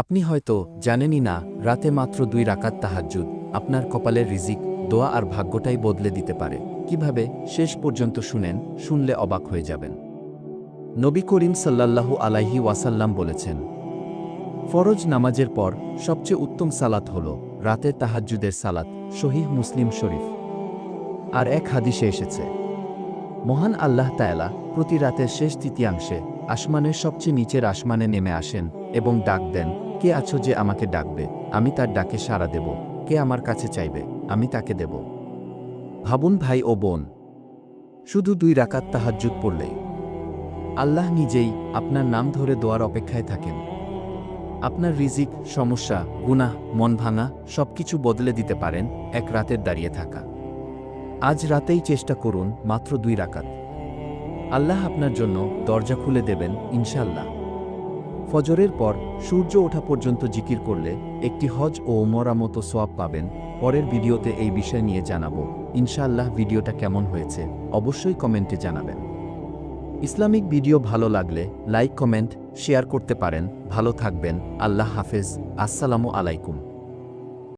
আপনি হয়তো জানেনই না, রাতে মাত্র দুই রাকাত তাহাজ্জুদ, আপনার কপালের রিজিক, দোয়া আর ভাগ্যটাই বদলে দিতে পারে। কীভাবে? শেষ পর্যন্ত শুনেন, শুনলে অবাক হয়ে যাবেন। নবী করিম সাল্লাল্লাহু আলাইহি ওয়াসাল্লাম বলেছেন, ফরজ নামাজের পর সবচেয়ে উত্তম সালাত হল রাতের তাহাজ্জুদের সালাত শহীহ মুসলিম শরীফ। আর এক হাদিসে এসেছে, মহান আল্লাহ তায়ালা প্রতি রাতের শেষ তৃতীয়াংশে আসমানের সবচেয়ে নিচের আসমানে নেমে আসেন এবং ডাক দেন, কে আছো যে আমাকে ডাকবে? আমি তার ডাকে সাড়া দেব। কে আমার কাছে চাইবে? আমি তাকে দেব। ভাবুন ভাই ও বোন, শুধু দুই রাকাত তাহাজ্জুদ পড়লেই। আল্লাহ নিজেই আপনার নাম ধরে দোয়ার অপেক্ষায় থাকেন। আপনার রিজিক, সমস্যা, গুনাহ, মন ভাঙা সবকিছু বদলে দিতে পারেন এক রাতের দাঁড়িয়ে থাকা। আজ রাতেই চেষ্টা করুন মাত্র দুই রাকাত। আল্লাহ আপনার জন্য দরজা খুলে দেবেন ইনশাল্লাহ ফজরের পর সূর্য ওঠা পর্যন্ত জিকির করলে একটি হজ ও ওমরা মতো সোয়াব পাবেন। পরের ভিডিওতে এই বিষয় নিয়ে জানাব। ইনশাআল্লাহ ভিডিওটা কেমন হয়েছে, অবশ্যই কমেন্টে জানাবেন। ইসলামিক ভিডিও ভালো লাগলে লাইক, কমেন্ট, শেয়ার করতে পারেন। ভালো থাকবেন। আল্লাহ হাফেজ। আসসালামু আলাইকুম।